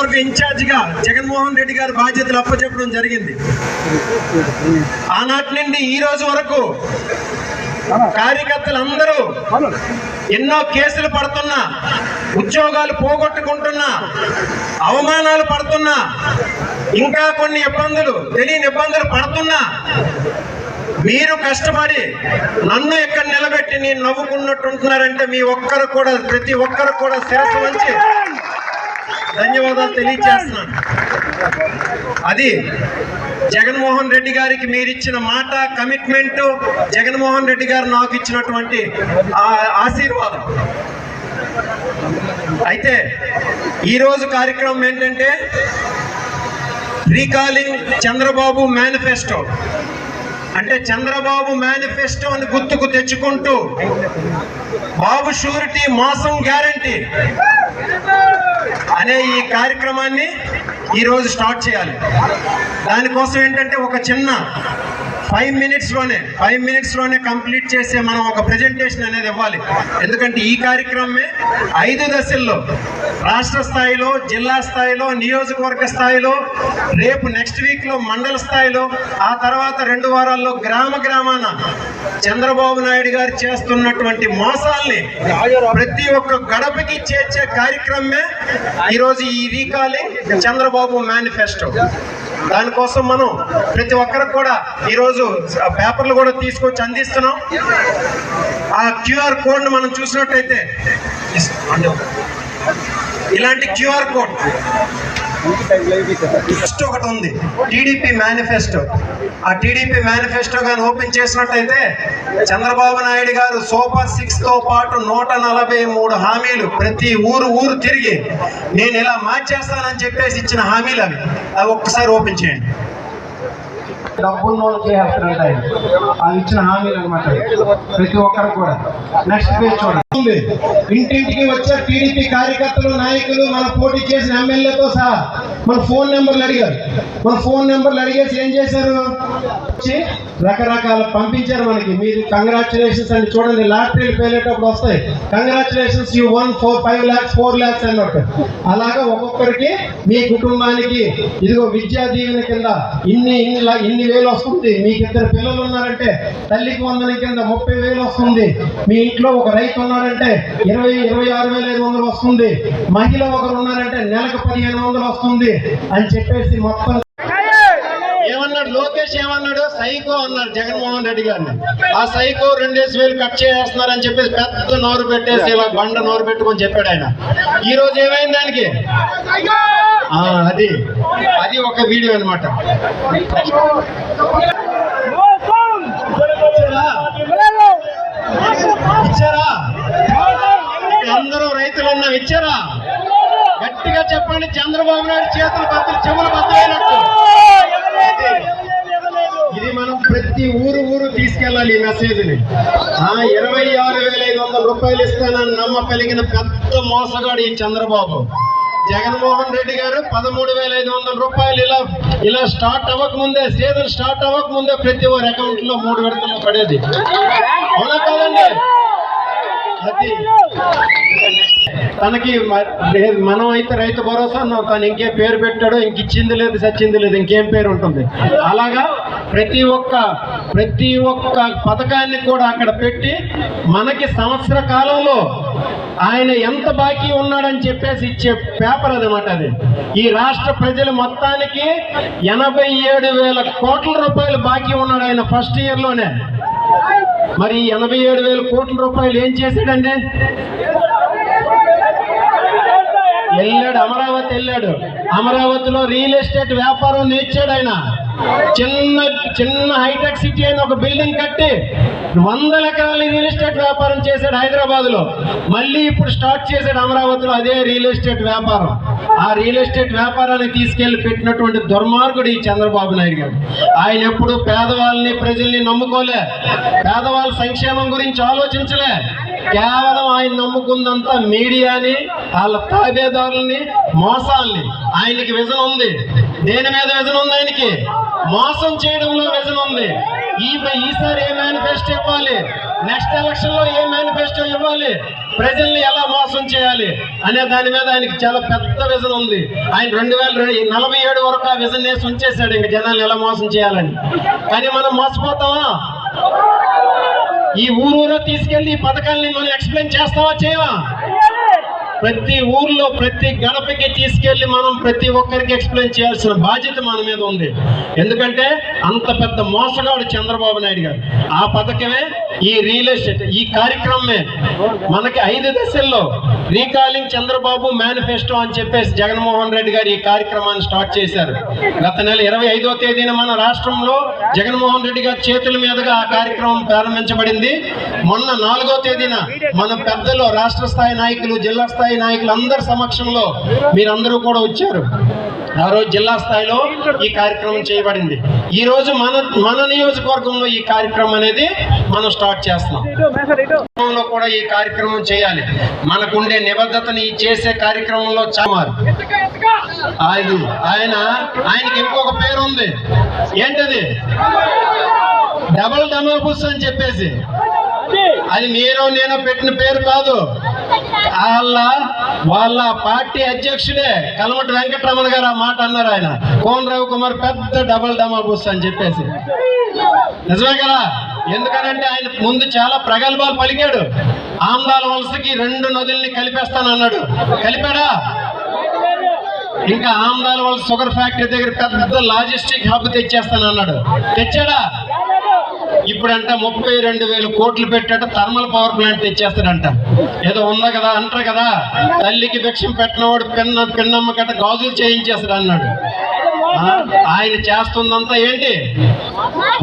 నియోజకవర్గ ఇన్ఛార్జిగా జగన్మోహన్ రెడ్డి గారి బాధ్యతలు అప్పచెప్పడం జరిగింది. ఆనాటి నుండి ఈ రోజు వరకు కార్యకర్తలందరూ ఎన్నో కేసులు పడుతున్నా ఉద్యోగాలు పోగొట్టుకుంటున్నా అవమానాలు పడుతున్నా ఇంకా కొన్ని ఇబ్బందులు తెలియని ఇబ్బందులు పడుతున్నా మీరు కష్టపడి నన్ను ఇక్కడ నిలబెట్టి నేను నవ్వుకున్నట్టు ఉంటున్నారంటే మీ ఒక్కరు కూడా ప్రతి ఒక్కరు కూడా శిరస్సు వంచి ధన్యవాదాలు తెలియజేస్తున్నాను. అది జగన్మోహన్ రెడ్డి గారికి మీరు ఇచ్చిన మాట కమిట్మెంట్ జగన్మోహన్ రెడ్డి గారు నాకు ఇచ్చినటువంటి ఆశీర్వాదం. అయితే ఈరోజు కార్యక్రమం ఏంటంటే రీకాలింగ్ చంద్రబాబు మేనిఫెస్టో. అంటే చంద్రబాబు మేనిఫెస్టో అని గుర్తుకు తెచ్చుకుంటూ బాబు షూరిటీ మాసం గ్యారంటీ. అనే ఈ కార్యక్రమాన్ని ఈరోజు స్టార్ట్ చేయాలి. దానికోసం ఏంటంటే ఒక చిన్న ఫైవ్ మినిట్స్లోనే ఫైవ్ మినిట్స్లోనే కంప్లీట్ చేసే మనం ఒక ప్రజెంటేషన్ అనేది ఇవ్వాలి. ఎందుకంటే ఈ కార్యక్రమమే ఐదు దశల్లో రాష్ట్ర స్థాయిలో జిల్లా స్థాయిలో నియోజకవర్గ స్థాయిలో రేపు నెక్స్ట్ వీక్లో మండల స్థాయిలో ఆ తర్వాత రెండు వారాల్లో గ్రామ గ్రామాన చంద్రబాబు నాయుడు గారు చేస్తున్నటువంటి మోసాల్ని ప్రతి ఒక్క గడపకి చేర్చే కార్యక్రమమే ఈరోజు ఈ రీకాలింగ్ చంద్రబాబు మేనిఫెస్టో. దానికోసం మనం ప్రతి ఒక్కరికి కూడా ఈరోజు పేపర్లు కూడా తీసుకొచ్చి అందిస్తున్నాం. ఆ క్యూఆర్ కోడ్ని మనం చూసినట్టయితే ఇలాంటి క్యూఆర్ కోడ్ నెక్స్ట్ ఒకటి ఉంది. TDP manifesto. ఆ టీడీపీ మేనిఫెస్టో కానీ ఓపెన్ చేసినట్టయితే చంద్రబాబు నాయుడు గారు సూపర్ సిక్స్తో పాటు నూట నలభై మూడు హామీలు ప్రతి ఊరు ఊరు తిరిగి నేను ఇలా మార్చేస్తానని చెప్పేసి ఇచ్చిన హామీలు అవి. అవి ఒక్కసారి ఓపెన్ చేయండి. డబ్బున్న వాళ్ళకి చేయాల్సిన ఇచ్చిన హామీలు అనమాట ప్రతి ఒక్కరు కూడా. నెక్స్ట్ పేజ్ చూడండి. ఇంటింటికి వచ్చే టీడీపీ కార్యకర్తలు నాయకులు మన పోటీ చేసిన ఎమ్మెల్యేతో సహా. మన ఫోన్ నెంబర్లు అడిగారు. మన ఫోన్ నెంబర్లు అడిగేసి ఏం చేశారు? రకరకాల పంపించారు మనకి. మీరు కంగ్రాచులేషన్స్ అని చూడండి లాటరీలు పేలేటప్పుడు వస్తాయి. Congratulations you one four five lakhs four lakhs అన్నట్టు. అలాగా ఒక్కొక్కరికి మీ కుటుంబానికి ఇదిగో విద్యా దీవెన కింద ఇన్ని ఇన్ని ఇన్ని వేలు వస్తుంది. మీకు ఇద్దరు పిల్లలు ఉన్నారంటే తల్లికి వందన కింద ముప్పై వేలు వస్తుంది. మీ ఇంట్లో ఒక రైతు ఉన్నారంటే ఇరవై ఇరవై ఆరు వేల ఐదు వందలు వస్తుంది. మహిళ ఒకరు ఉన్నారంటే నెలకు పదిహేను వందలు వస్తుంది అని చెప్పేసి మొత్తం ఏమన్నాడు? లోకేష్ ఏమన్నాడు? సైకో అన్నాడు జగన్మోహన్ రెడ్డి గారిని. ఆ సైకో రెండేసి వేలు కట్ చేస్తున్నారని చెప్పేసి పెద్ద నోరు పెట్టేసి ఇలా బండ నోరు పెట్టుకొని చెప్పాడు ఆయన. ఈ రోజు ఏమైంది దానికి? ఆ, అది. అది ఒక వీడియో అనమాట ఇచ్చారా అందరూ రైతులు ఉన్నాం ఇచ్చారా గట్టిగా చెప్పండి చంద్రబాబు నాయుడు చేతులు బద్దలు చెవులు బద్దలైనట్టు. ఇది మనం ప్రతి ఊరు ఊరు తీసుకెళ్ళాలి ఈ మెసేజ్ని ఆ ఇరవై ఆరు వేల ఐదు వందల రూపాయలు ఇస్తానని నమ్మ కలిగిన పెద్ద మోసగాడు ఈ చంద్రబాబు. జగన్మోహన్ రెడ్డి గారు పదమూడు వేల ఐదు వందల రూపాయలు ఇలా ఇలా స్టార్ట్ అవ్వక ముందే సీజన్ స్టార్ట్ అవ్వక ముందే ప్రతి ఒక్కరి అకౌంట్లో మూడు విడతలు పడేది. అవునా కాదండి? తనకి మనం అయితే రైతు భరోసా తను ఇంకే పేరు పెట్టాడో ఇంక ఇచ్చింది లేదు సచ్చింది లేదు ఇంకేం పేరు ఉంటుంది? అలాగా ప్రతి ఒక్క ప్రతి ఒక్క పథకాన్ని కూడా అక్కడ పెట్టి మనకి సంవత్సర కాలంలో ఆయన ఎంత బాకీ ఉన్నాడని చెప్పేసి ఇచ్చే పేపర్ అదనమాట అది. ఈ రాష్ట్ర ప్రజలు మొత్తానికి ఎనభై ఏడు వేల కోట్ల రూపాయలు బాకీ ఉన్నాడు ఆయన ఫస్ట్ ఇయర్లోనే. మరి ఎనభై ఏడు వేల కోట్ల రూపాయలు ఏం చేశాడండి? వెళ్ళాడు అమరావతి వెళ్ళాడు. అమరావతిలో రియల్ ఎస్టేట్ వ్యాపారం నేర్చాడు ఆయన. చిన్న చిన్న హైటెక్ సిటీ అయిన ఒక బిల్డింగ్ కట్టి వందల ఎకరాల రియల్ ఎస్టేట్ వ్యాపారం చేశాడు హైదరాబాద్లో మళ్ళీ ఇప్పుడు స్టార్ట్ చేశాడు అమరావతిలో అదే రియల్ ఎస్టేట్ వ్యాపారం. ఆ రియల్ ఎస్టేట్ వ్యాపారాన్ని తీసుకెళ్ళి పెట్టినటువంటి దుర్మార్గుడు ఈ చంద్రబాబు నాయుడు గారు. ఆయన ఎప్పుడు పేదవాళ్ళని ప్రజల్ని నమ్ముకోలే. పేదవాళ్ళ సంక్షేమం గురించి ఆలోచించలే. కేవలం ఆయన నమ్ముకుందంతా మీడియాని వాళ్ళ తాబేదారుల్ని మోసాల్ని. ఆయనకి విజన్ ఉంది. దేని మీద విజన్ ఉంది ఆయనకి? మోసం చేయడంలో విజన్ ఉంది. ఈ ఈసారి ఏ మేనిఫెస్టో ఇవ్వాలి? నెక్స్ట్ ఎలక్షన్లో ఏ మేనిఫెస్టో ఇవ్వాలి? ప్రజల్ని ఎలా మోసం చేయాలి? అనే దాని మీద ఆయనకి చాలా పెద్ద విజన్ ఉంది. ఆయన రెండు వేల నలభై ఏడు వరకు ఆ విజన్ వేసి ఉంచేశాడు ఇంక జనాలు ఎలా మోసం చేయాలని. కానీ మనం మోసపోతామా? ఈ ఊరూరో తీసుకెళ్ళి ఈ పథకాల్ని మనం ఎక్స్ప్లెయిన్ చేస్తావా చేయవా? ప్రతి ఊర్లో ప్రతి గడపకి తీసుకెళ్ళి మనం ప్రతి ఒక్కరికి ఎక్స్ప్లెయిన్ చేయాల్సిన బాధ్యత మన మీద ఉంది. ఎందుకంటే అంత పెద్ద మోసగాడు చంద్రబాబు నాయుడు గారు. ఆ పథకమే ఈ రియల్ ఎస్టేట్ ఈ కార్యక్రమమే మనకి ఐదు దశల్లో రీకాలింగ్ చంద్రబాబు మేనిఫెస్టో అని చెప్పేసి జగన్మోహన్ రెడ్డి గారు ఈ కార్యక్రమాన్ని స్టార్ట్ చేశారు. గత నెల ఇరవై ఐదో తేదీన మన రాష్ట్రంలో జగన్మోహన్ రెడ్డి గారి చేతుల మీదుగా ఆ కార్యక్రమం ప్రారంభించబడింది. మొన్న నాలుగో తేదీన మన పెద్దలు రాష్ట్ర స్థాయి నాయకులు జిల్లా స్థాయి స్థాయి నాయకులందరి సమక్షంలో మీరందరూ కూడా వచ్చారు. ఆ రోజు జిల్లా స్థాయిలో ఈ కార్యక్రమం చేయబడింది. ఈ రోజు మన మన నియోజకవర్గంలో ఈ కార్యక్రమం అనేది మనం స్టార్ట్ చేస్తున్నాం. కూడా ఈ కార్యక్రమం చేయాలి. మనకుండే నిబద్ధతని చేసే కార్యక్రమంలో చామారు ఆయన ఆయన ఆయనకి ఇంకొక పేరు ఉంది ఏంటది డబల్ బుస్ అని చెప్పేసి. అది మీరు నేను పెట్టిన పేరు కాదు. వాళ్ళ వాళ్ళ పార్టీ అధ్యక్షుడే కలమటి వెంకటరమణ గారు ఆ మాట అన్నారు ఆయన. కోన్ రవి కుమార్ పెద్ద డబల్ డమాబుస్ అని చెప్పేసి. నిజమే కదా? ఎందుకనంటే ఆయన ముందు చాలా ప్రగల్భాలు పలికాడు. ఆంధ్రాల వలసకి రెండు నదుల్ని కలిపేస్తానన్నాడు. కలిపాడా? ఇంకా ఆంధ్రాల వలస షుగర్ ఫ్యాక్టరీ దగ్గర పెద్ద లాజిస్టిక్ హబ్ తెచ్చేస్తానన్నాడు. తెచ్చాడా? ఇప్పుడంట ముప్పై రెండు వేల కోట్లు పెట్టట థర్మల్ పవర్ ప్లాంట్ తెచ్చేస్తాడంట. ఏదో ఉందా కదా అంటారు కదా తల్లికి భిక్షం పెట్టినవాడు పిన్న పిన్నమ్మ కట్ట గాజులు చేయించేస్తాడు అన్నాడు. ఆయన చేస్తుందంతా ఏంటి?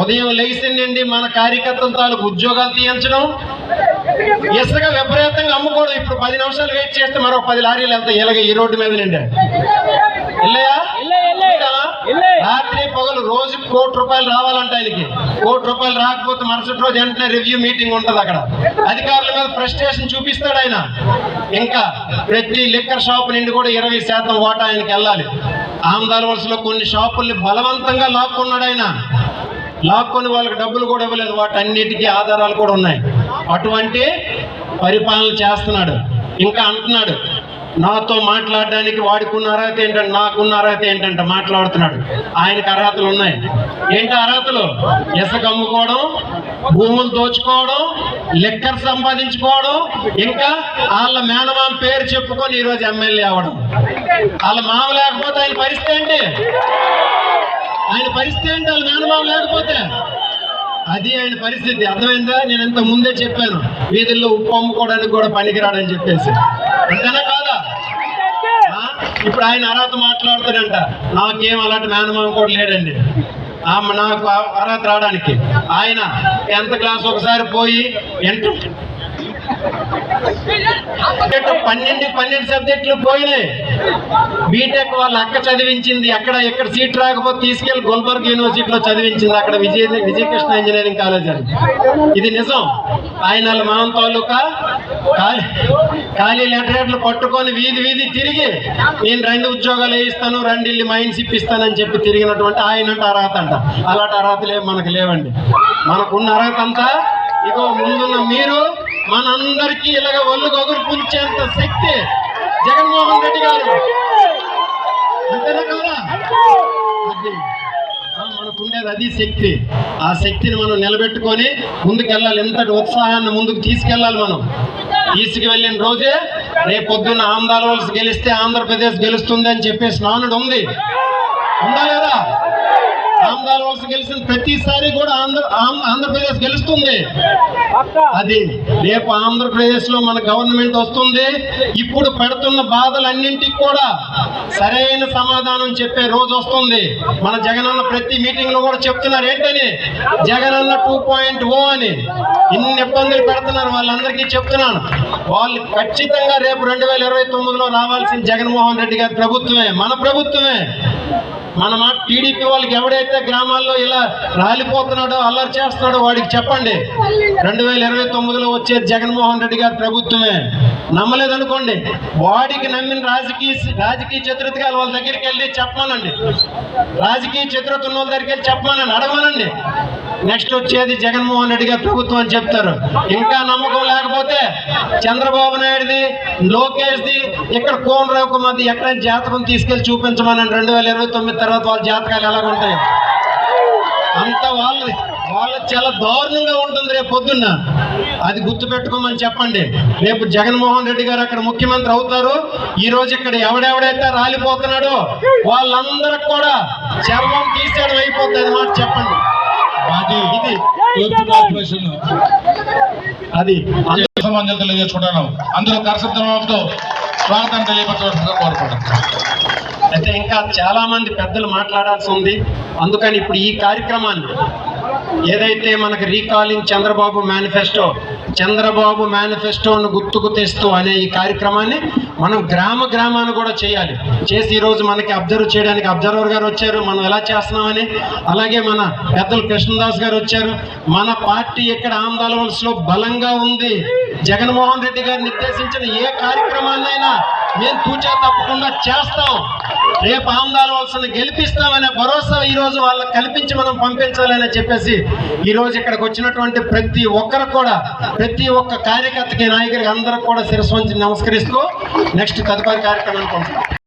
ఉదయం లేచిందండి నుండి మన కార్యకర్తల తాలూకు ఉద్యోగాలు తీయించడం. ఇసుక విపరీతంగా అమ్ముకోవడం. ఇప్పుడు పది నిమిషాలు వెయిట్ చేస్తే మరో పది లారీలు వెళ్తాయి. ఇలాగ ఈ రోడ్డు మీద నిండా వెళ్ళాయా పగలు రోజు కోటి రూపాయలు రావాలంట ఆయనకి. కోటి రూపాయలు రాకపోతే మరుసటి రోజు వెంటనే రివ్యూ మీటింగ్ ఉంటుంది అక్కడ. అధికారుల మీద ఫ్రస్ట్రేషన్ చూపిస్తాడు ఆయన. ఇంకా ప్రతి లిక్కర్ షాప్ నుండి కూడా ఇరవై శాతం ఓటా ఆయనకి వెళ్ళాలి. ఆమదాల వలసలో కొన్ని షాపుల్ని బలవంతంగా లాక్కున్నాడు ఆయన. లాక్కొని వాళ్ళకి డబ్బులు కూడా ఇవ్వలేదు. వాటన్నిటికీ ఆధారాలు కూడా ఉన్నాయి. అటువంటి పరిపాలన చేస్తున్నాడు. ఇంకా అంటున్నాడు నాతో మాట్లాడడానికి వాడికి ఉన్న అర్హత ఏంటంటే నాకున్న అర్హత ఏంటంటే మాట్లాడుతున్నాడు. ఆయనకు అర్హతలు ఉన్నాయి. ఏంటి అర్హతలు? ఇసుక అమ్ముకోవడం భూములు దోచుకోవడం లెక్కర్ సంపాదించుకోవడం ఇంకా వాళ్ళ మేనమామ పేరు చెప్పుకొని ఈరోజు ఎమ్మెల్యే అవ్వడం. వాళ్ళ మామ లేకపోతే ఆయన పరిస్థితి ఏంటి? ఆయన పరిస్థితి ఏంటి? వాళ్ళ మేనమామ లేకపోతే? అది ఆయన పరిస్థితి. అర్థమైందా? నేను ఇంత ముందే చెప్పాను. వీధుల్లో ఉప్పు అమ్ముకోవడానికి కూడా పనికిరాడని చెప్పేసి. అంతేనా ఇప్పుడు ఆయన అర్హత మాట్లాడుతాడంట. నాకేం అలాంటి మేనమామ కూడా లేడండి. నాకు అర్హత రావడానికి. ఆయన టెన్త్ క్లాస్ ఒకసారి పోయి ఎంటర్ పన్నెండు పన్నెండు సబ్జెక్టులు పోయినాయి బీటెక్ వాళ్ళ అక్క చదివించింది. అక్కడ ఎక్కడ సీట్ రాకపోతే తీసుకెళ్ళి గుల్బర్గ్ యూనివర్సిటీలో చదివించింది. అక్కడ విజయ విజయకృష్ణ ఇంజనీరింగ్ కాలేజ్ అని. ఇది నిజం. ఆయన వాళ్ళ తాలూకా ఖాళీ ఖాళీ లెటరేట్లు పట్టుకొని వీధి వీధి తిరిగి నేను రెండు ఉద్యోగాలు వేయిస్తాను రెండు ఇల్లు మైన్స్ ఇప్పిస్తానని చెప్పి తిరిగినటువంటి ఆయన అర్హత అంట. అలాంటి అర్హతలు ఏం మనకు లేవండి. మనకున్న అర్హత అంతా ఇగో ముందున్న మీరు మనందరికీ ఇలాగ ఒళ్ళు గొగురు పుంచేంత శక్తి జగన్మోహన్ రెడ్డి గారు. అంతేనా కదా? అది. మనకుండేది అది శక్తి. ఆ శక్తిని మనం నిలబెట్టుకొని ముందుకెళ్ళాలి. ఎంతటి ఉత్సాహాన్ని ముందుకు తీసుకెళ్ళాలి మనం. తీసుకువెళ్ళిన రోజే రేపు పొద్దున్న ఆంధ్రాల వలస గెలిస్తే ఆంధ్రప్రదేశ్ గెలుస్తుంది అని చెప్పేసి నానుడు ఉంది. ఉందా లేదా? ఆంధ్రాల వలస గెలిచిన ప్రతిసారి కూడా ఆంధ్ర ఆంధ్రప్రదేశ్ గెలుస్తుంది. అది రేపు ఆంధ్రప్రదేశ్లో మన గవర్నమెంట్ వస్తుంది. ఇప్పుడు పెడుతున్న బాధలన్నింటికి కూడా సరైన సమాధానం చెప్పే రోజు వస్తుంది. మన జగనన్న ప్రతి మీటింగ్లో కూడా చెప్తున్నారు ఏంటని? జగనన్న టూ పాయింట్ ఓ అని. ఇన్ని ఇబ్బందులు పెడుతున్నారు వాళ్ళందరికీ చెప్తున్నాను. వాళ్ళు ఖచ్చితంగా రేపు రెండు వేల ఇరవై తొమ్మిదిలో రావాల్సిన జగన్మోహన్ రెడ్డి గారి ప్రభుత్వమే మన ప్రభుత్వమే. మన టీడీపీ వాళ్ళకి ఎవడైతే గ్రామాల్లో ఇలా రాలిపోతున్నాడో అల్లరి చేస్తున్నాడో వాడికి చెప్పండి. రెండు వేల ఇరవై తొమ్మిదిలో వచ్చే జగన్మోహన్ రెడ్డి గారి ప్రభుత్వమే. నమ్మలేదనుకోండి. వాడికి నమ్మిన రాజకీయ రాజకీయ చతురతగా వాళ్ళ దగ్గరికి వెళ్ళి చెప్పమానండి. రాజకీయ చతురత ఉన్న వాళ్ళ దగ్గరికి వెళ్ళి చెప్పమానండి. అడగమానండి. నెక్స్ట్ వచ్చేది జగన్మోహన్ రెడ్డి గారి ప్రభుత్వం అని చెప్తారు. ఇంకా నమ్మకం లేకపోతే చంద్రబాబు నాయుడుది లోకేష్ది ఇక్కడ కోన్ కుమార్ది ఎక్కడైనా జాతకం తీసుకెళ్ళి చూపించమనండి. రెండు వేల ఇరవై తొమ్మిది తర్వాత వాళ్ళ జాతకాలు ఎలాగ ఉంటాయి. అంత వాళ్ళది వాళ్ళకి చాలా దారుణంగా ఉంటుంది రేపు పొద్దున్న. అది గుర్తుపెట్టుకోమని చెప్పండి. రేపు జగన్మోహన్ రెడ్డి గారు అక్కడ ముఖ్యమంత్రి అవుతారు. ఈ రోజు ఇక్కడ ఎవడెవడైతే రాలిపోతున్నాడో వాళ్ళందరికి కూడా చర్మం తీసేయడం అయిపోతుంది అది మాట చెప్పండి. అది ఇది. తూర్పు కార్పొరేషన్ అది అందు- అందరూ కరసత్వంతో స్వాగతం తెలియపరచవలసిందిగా కోరుకుంటున్నాను అయితే ఇంకా చాలామంది పెద్దలు మాట్లాడాల్సి ఉంది. అందుకని ఇప్పుడు ఈ కార్యక్రమాన్ని ఏదైతే మనకు రీకాలింగ్ చంద్రబాబు మేనిఫెస్టో చంద్రబాబు మేనిఫెస్టోను గుర్తుకు తెస్తూ అనే ఈ కార్యక్రమాన్ని మనం గ్రామ గ్రామాన్ని కూడా చేయాలి. చేసి ఈరోజు మనకి అబ్జర్వ్ చేయడానికి అబ్జర్వర్ గారు వచ్చారు. మనం ఎలా చేస్తున్నామని అలాగే మన పెద్దలు కృష్ణదాస్ గారు వచ్చారు. మన పార్టీ ఇక్కడ ఆందోళనలో బలంగా ఉంది? జగన్మోహన్ రెడ్డి గారు నిర్దేశించిన ఏ కార్యక్రమాన్నైనా మేము తూచా తప్పకుండా చేస్తాం. రేపు ఆందోళన గెలిపిస్తామనే భరోసా ఈరోజు వాళ్ళకి కల్పించి మనం పంపించాలని చెప్పేసి ఈరోజు ఇక్కడికి వచ్చినటువంటి ప్రతి ఒక్కరు కూడా ప్రతి ఒక్క కార్యకర్తకి నాయకుడికి అందరికి కూడా శిరస్వంచి నమస్కరిస్తూ నెక్స్ట్ తదుపరి కార్యక్రమానికి